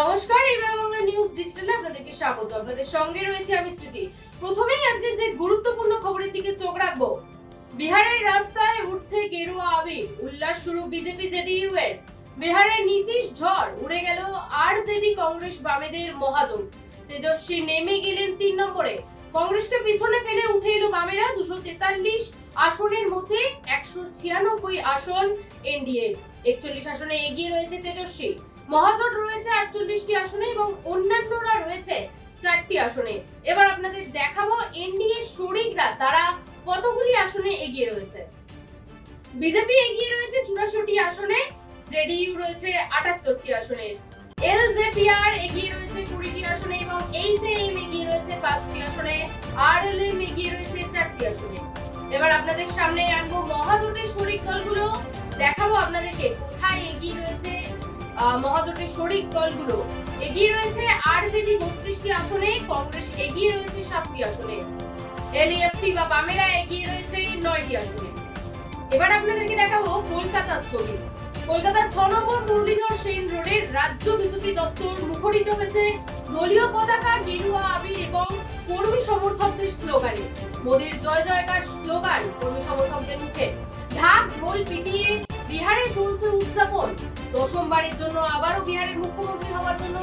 নমস্কার, এবার বাংলা নিউজ ডিজিটালে আপনাদেরকে স্বাগত। আপনাদের সঙ্গে রয়েছে আমি স্মৃতি প্রথমেই আজকে যে গুরুত্বপূর্ণ খবরের দিকে চোখ রাখব, বিহারের রাস্তায় উঠছে গেরুয়া আবির। উল্লাস শুরু বিজেপি জেডিইউ এর বিহারের নীতিশ ঝড়, উড়ে গেল আর জেডি কংগ্রেস বামেদের মহাজন তেজস্বী নেমে গেলেন তিন নম্বরে। কংগ্রেসকে পিছনে ফেলে উঠে এলো বামেরা দুশো তেতাল্লিশ আসনের মধ্যে একশো ছিয়ানব্বই আসন এনডিএ একচল্লিশ আসনে এগিয়ে রয়েছে তেজস্বী। মহাজোট রয়েছে আটচল্লিশটি আসনে এবং অন্যান্যরা রয়েছে চারটি আসনে। এবার আপনাদের দেখাবো এনডিএ শরিকরা, তারা কতগুলি আসনে এগিয়ে রয়েছে? বিজেপি এগিয়ে রয়েছে চুরাশিটি আসনে, জেডিইউ রয়েছে আটাত্তরটি আসনে। এলজেপিআর এগিয়ে রয়েছে কুড়িটি আসনে এবং এইচএএম এগিয়ে রয়েছে পাঁচটি আসনে, আরএলএম এগিয়ে রয়েছে চারটি আসনে। এবার আপনাদের সামনে আনব মহাজোটের শরিক দলগুলো। দেখাবো আপনাদেরকে কোথায় এগিয়ে রয়েছে মহাজোটের শরিক দলগুলো। এগিয়ে রয়েছে আরজেডি বত্রিশটি আসনে, কংগ্রেস এগিয়ে রয়েছে সাতটি আসনে। এলইএফটি বা বামেরা এগিয়ে রয়েছে নয়টি আসনে। এবার আপনাদেরকে দেখাবো কলকাতার ছবি। কলকাতার ছ নম্বর মুরলীধর সেন রোডের রাজ্য বিজেপি দপ্তর মুখরিত হয়েছে দলীয় পতাকা, গেরুয়া আবির এবং কর্মী সমর্থকদের স্লোগানে। মোদীর জয় জয়কার স্লোগান কর্মী সমর্থকদের মুখে। ঢাক, ঢোল, পিটিয়ে বিহারে চলছে উদযাপন। দশমবারের জন্য আবারও বিহারের মুখ্যমন্ত্রী হওয়ার জন্য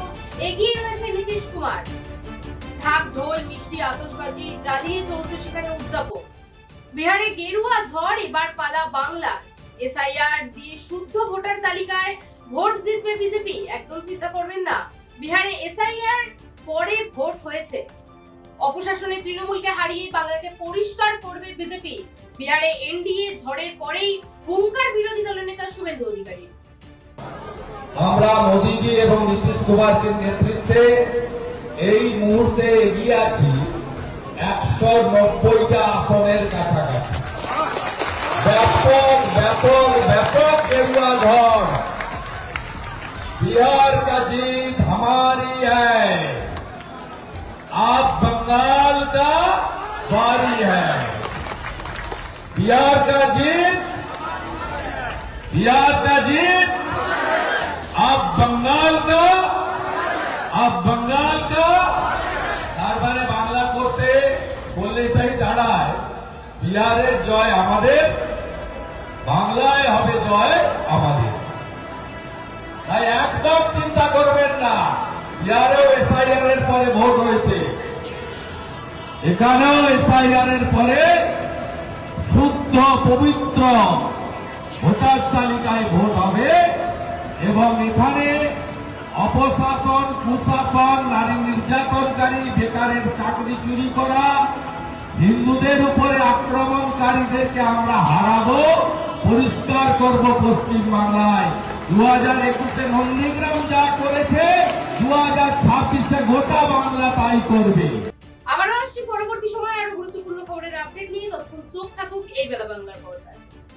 এগিয়ে রয়েছে নীতিশ কুমার। ঢাক, ঢোল, মিষ্টি, আতশবাজি জ্বালিয়ে চলছে সেখানে উদযাপন। বিহারে গেরুয়া ঝড় এবার পালা বাংলা এসআইআর দিয়ে শুদ্ধ ভোটার তালিকায় ভোট জিতবে বিজেপি। একদম চিন্তা করবেন না। বিহারে এসআইআর পরে ভোট হয়েছে। অপশাসনে তৃণমূলকে হারিয়ে বাংলাকে পরিষ্কার করবে বিজেপি। বিহারে এনডিএ ঝড়ের পরেই হুঙ্কার বিরোধী দলনেতা শুভেন্দু অধিকারী আমরা মোদীজি এবং নীতিশ কুমারজির নেতৃত্বে এই মুহূর্তে এগিয়ে আছি একশো নব্বইটা আসনের কাছাকাছি ব্যাপক ব্যাপক ব্যাপক গেরুয়া ঝড় बिहार का जीत हमारी है आप बंगाल का बारी है बिहार का जीत बिहार का जीत अब बंगाल का अब बंगाल का তারপরে বাংলা করতে বললে এটাই দাঁড়ায় বিহারের জয় আমাদের বাংলায় হবে জয় আমাদের তাই একদম চিন্তা করবেন না বিহারেও এসআইআর এর পরে ভোট হয়েছে এখানেও এসআইআর এর পরে শুদ্ধ পবিত্র ভোটার তালিকায় ভোট হবে এবং এখানে অপশাসন, কুশাসন, নারী নির্যাতনকারী, বেকারের চাকরি চুরি করা, হিন্দুদের উপরে আক্রমণকারীদেরকে আমরা হারাবো, পরিষ্কার করব পশ্চিম বাংলায়। দু হাজার একুশে নন্দীগ্রাম যা করেছে দু হাজার ছাব্বিশে গোটা বাংলা তাই করবে। আবারও আসছি পরবর্তী সময়ে আরও গুরুত্বপূর্ণ খবরের আপডেট নিয়ে। ততক্ষণ চোখ থাকুক এই বেলা বাংলার পর্দায়।